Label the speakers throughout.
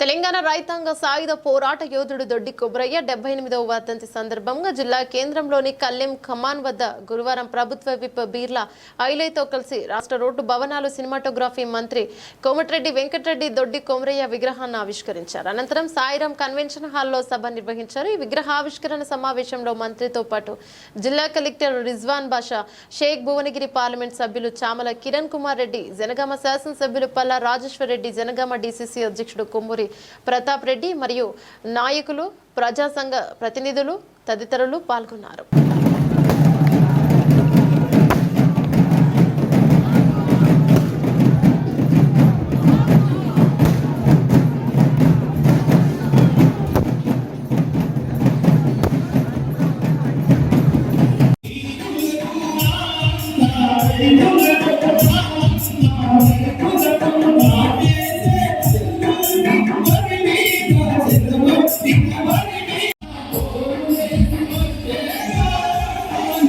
Speaker 1: తెలంగాణ రైతాంగ సాయుధ పోరాట యోధుడు దొడ్డి కొబ్బరయ్య డెబ్బై ఎనిమిదవ వర్ధంతి సందర్భంగా జిల్లా కేంద్రంలోని కల్లెం ఖమాన్ వద్ద గురువారం ప్రభుత్వ విప్ బీర్లా ఐలైతో కలిసి రాష్ట్ర రోడ్డు భవనాలు సినిమాటోగ్రఫీ మంత్రి కోమటిరెడ్డి వెంకటరెడ్డి దొడ్డి కొమరయ్య విగ్రహాన్ని ఆవిష్కరించారు. అనంతరం సాయిరాం కన్వెన్షన్ హాల్లో సభ నిర్వహించారు. ఈ విగ్రహ ఆవిష్కరణ సమావేశంలో మంత్రితో పాటు జిల్లా కలెక్టర్ రిజ్వాన్ బాషా షేక్ భువనగిరి పార్లమెంట్ సభ్యులు చామల కిరణ్ కుమార్ రెడ్డి జనగామ శాసనసభ్యులు పల్లా రాజేశ్వర్ రెడ్డి జనగామ డీసీసీ అధ్యక్షుడు కొమ్మూరి ప్రతాప్ రెడ్డి మరియు నాయకులు ప్రజాసంఘ ప్రతినిధులు తదితరులు పాల్గొన్నారు.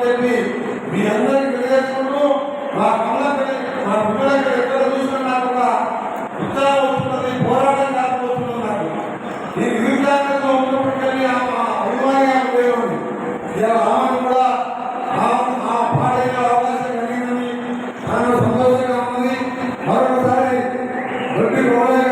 Speaker 2: చేసుకున్నామని చెప్పి మీ అందరికీ తెలియజేసుకుంటూ మా కమల మా పిల్లలకి ఎక్కడ చూసుకున్నా కూడా ఉత్సాహం వస్తున్నది పోరాటం కాకపోతున్నది నాకు ఈ వివిధాంగంలో ఉన్నప్పటికీ ఆమె అభిమానిగా ఉండేవాడిని ఇలా ఆమెను కూడా ఆ- ఆ అవకాశం కలిగిందని చాలా సంతోషంగా ఉంది మరొకసారి దొడ్డి గౌరవ